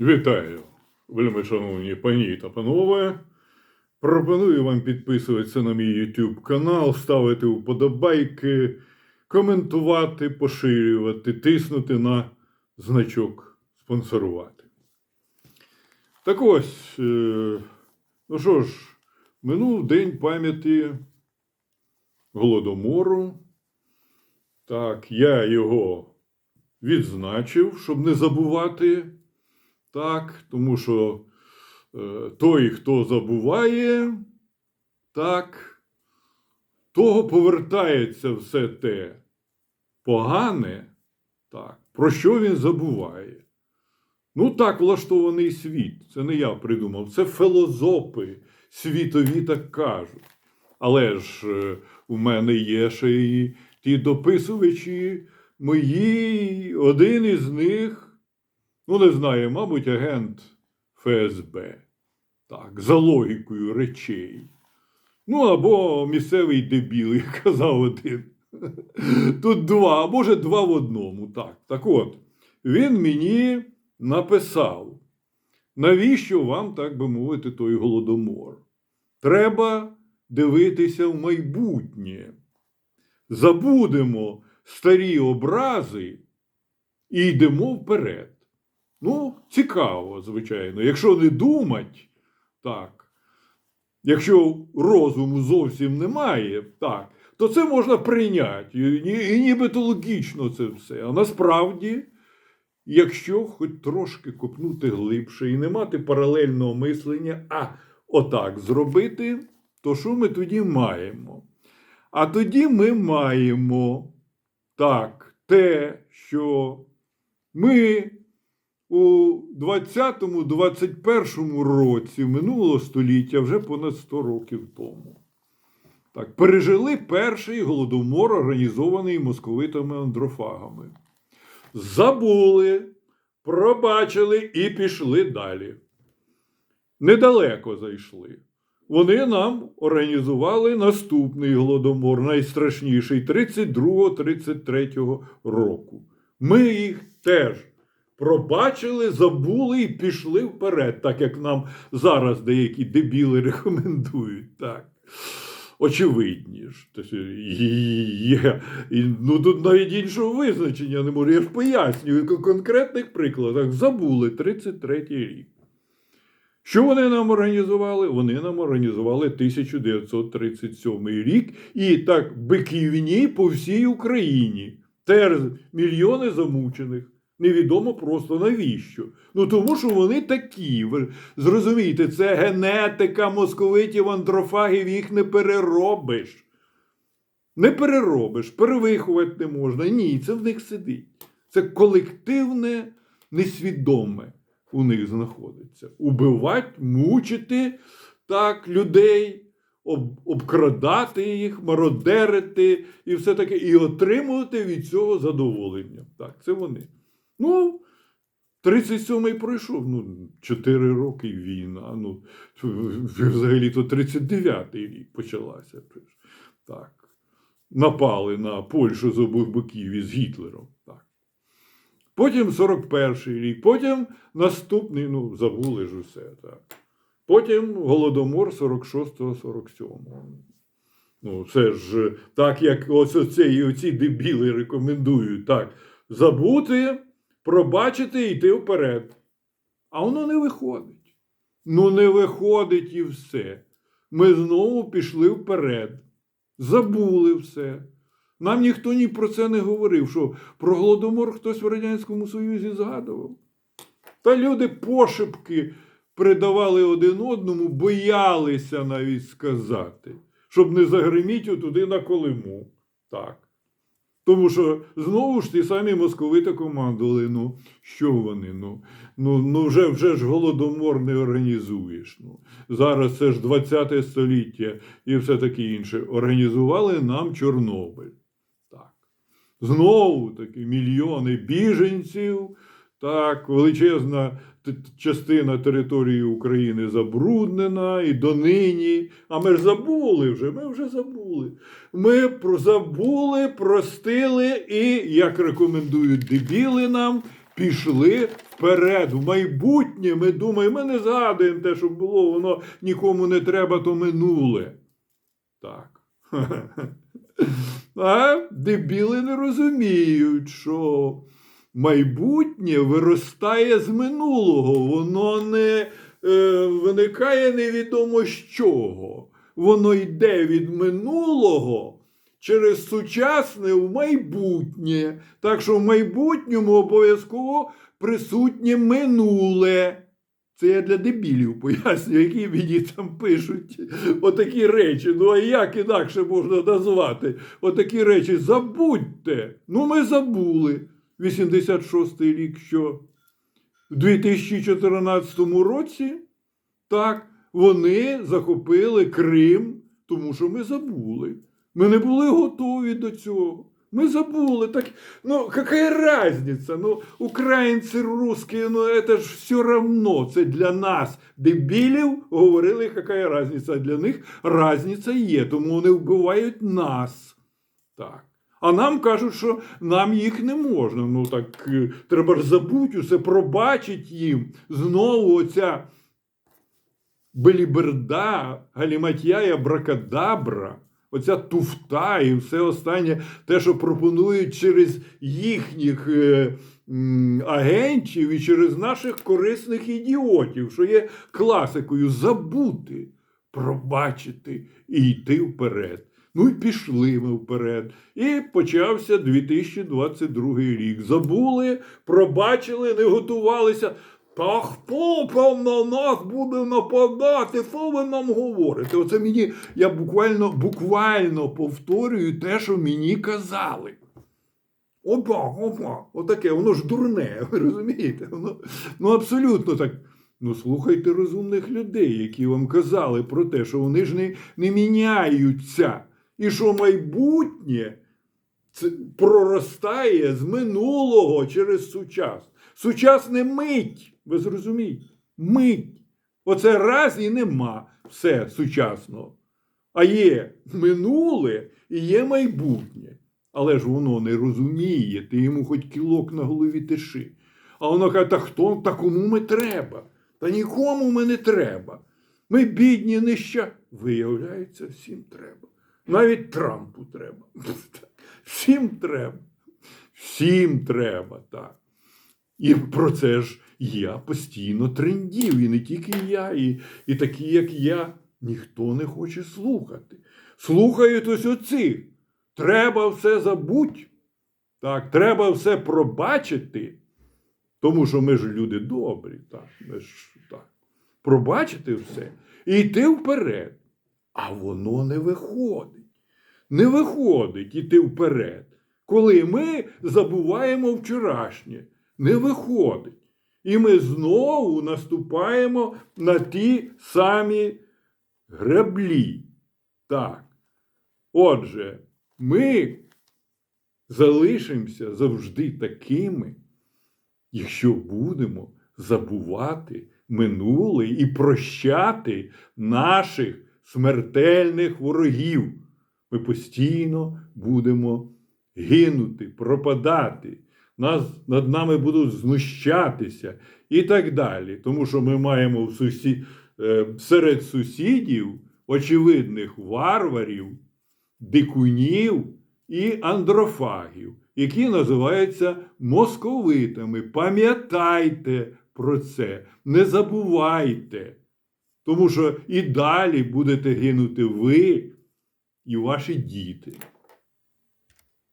Вітаю, вельми шановні пані та панове. Пропоную вам підписуватися на мій YouTube канал, ставити вподобайки, коментувати, поширювати, тиснути на значок спонсорувати. Так ось, е, ну що ж, минув день пам'яті Голодомору. Так, я його відзначив, щоб не забувати. Так, тому що е, той, хто забуває, так, того повертається все те погане, так, про що він забуває. Ну, так влаштований світ. Це не я придумав, це філозофи світові так кажуть. Але ж е, у мене є ще і ті дописувачі мої, один із них. Ну, не знаю, мабуть, агент ФСБ. Так, за логікою речей. Ну, або місцевий дебіл, як казав один. Тут два, а може, два в одному. Так, так от, він мені написав, навіщо вам, так би мовити, той голодомор? Треба дивитися в майбутнє. Забудемо старі образи і йдемо вперед. Ну, цікаво, звичайно. Якщо не думать, так, якщо розуму зовсім немає, так, то це можна прийняти. І, нібито логічно це все. А насправді, якщо хоч трошки копнути глибше і не мати паралельного мислення, а отак зробити, то що ми тоді маємо? А тоді ми маємо так, те, що ми у 20-21 році минулого століття, вже понад 100 років тому, так, пережили перший голодомор, організований московитами андрофагами. Забули, пробачили і пішли далі. Недалеко зайшли. Вони нам організували наступний голодомор, найстрашніший 32-33 року. Ми їх теж пробачили, забули і пішли вперед, так як нам зараз деякі дебіли рекомендують. Так. Очевидні ж. Тобто, ну тут навіть іншого визначення не можу. Я ж пояснюю конкретних прикладах. Забули 33-й рік. Що вони нам організували? Вони нам організували 1937 рік і так биківні по всій Україні. Теж мільйони замучених. Невідомо просто навіщо. Ну тому що вони такі. Ви зрозумієте, це генетика московитів, антрофагів, їх не переробиш. Не переробиш, перевиховати не можна. Ні, це в них сидить. Це колективне, несвідоме у них знаходиться. Убивати, мучити так, людей, об, обкрадати їх, мародерити і все таке, і отримувати від цього задоволення. Так, це вони. Ну, 37-й пройшов, ну, 4 роки війна. Ну, взагалі-то 39-й рік почалася. Так. Напали на Польщу з обох боків із Гітлером. Так. Потім 41-й рік, потім наступний, ну, забули ж усе. Так. Потім Голодомор 46-47. Ну, це ж так, як ось оце, оці дебіли рекомендують. Так, забути, пробачити і йти вперед. А воно не виходить. Ну, не виходить і все. Ми знову пішли вперед. Забули все. Нам ніхто ні про це не говорив, що про Голодомор хтось в Радянському Союзі згадував. Та люди пошепки передавали один одному, боялися навіть сказати, щоб не загриміти туди на Колиму. Так. Тому що знову ж ті самі московити командували. Ну, що вони? Ну, ну, ну вже, вже ж голодомор не організуєш. Ну, зараз це ж 20 століття і все таке інше. Організували нам Чорнобиль. Так. Знову таки мільйони біженців. Так, величезна частина території України забруднена і донині. А ми ж забули вже, ми вже забули. Ми забули, простили і, як рекомендують дебіли нам, пішли вперед, в майбутнє. Ми думаємо, ми не згадуємо те, що було, воно нікому не треба, то минуле. Так. А дебіли не розуміють, що майбутнє виростає з минулого, воно не е, виникає невідомо з чого. Воно йде від минулого через сучасне в майбутнє. Так що в майбутньому обов'язково присутнє минуле. Це я для дебілів пояснюю, які мені там пишуть отакі речі. Ну а як інакше можна назвати? Отакі речі. Забудьте. Ну, ми забули. 86-й рік, що в 2014 році так, вони захопили Крим, тому що ми забули. Ми не були готові до цього. Ми забули. Так, ну, какая разница? Ну, українці, русські, ну, это ж все равно. Це для нас, дебілів, говорили, какая разница. А для них разниця є, тому вони вбивають нас. Так. А нам кажуть, що нам їх не можна. Ну так е, треба ж забути усе, пробачить їм. Знову оця беліберда, галіматія, бракадабра, оця туфта і все останнє, те, що пропонують через їхніх е, м, агентів і через наших корисних ідіотів, що є класикою забути, пробачити і йти вперед. Ну і пішли ми вперед. І почався 2022 рік. Забули, пробачили, не готувалися. Та хто там на нас буде нападати? Що ви нам говорите? Оце мені, я буквально, буквально повторюю те, що мені казали. Опа, опа, отаке, воно ж дурне, ви розумієте? Воно, ну абсолютно так. Ну, слухайте розумних людей, які вам казали про те, що вони ж не, не міняються. І що майбутнє проростає з минулого через сучас. Сучасне мить, ви зрозумієте? Мить. Оце раз і нема все сучасного. А є минуле і є майбутнє. Але ж воно не розуміє, ти йому хоч кілок на голові тиши. А воно каже, та хто та кому ми треба? Та нікому ми не треба. Ми бідні неща. Виявляється, всім треба. Навіть Трампу треба. Всім треба. Всім треба, так. І про це ж я постійно трендів. І не тільки я, і, і такі, як я, ніхто не хоче слухати. Слухають ось оцих. Треба все забути. Так, треба все пробачити. Тому що ми ж люди добрі, так, ми ж так. Пробачити все і йти вперед. А воно не виходить. Не виходить іти вперед. Коли ми забуваємо вчорашнє, не виходить. І ми знову наступаємо на ті самі граблі. Так. Отже, ми залишимося завжди такими, якщо будемо забувати минуле і прощати наших смертельних ворогів. Ми постійно будемо гинути, пропадати. Нас над нами будуть знущатися і так далі. Тому що ми маємо в сусі... е, серед сусідів очевидних варварів, дикунів і андрофагів, які називаються московитами. Пам'ятайте про це, не забувайте. Тому що і далі будете гинути ви і ваші діти.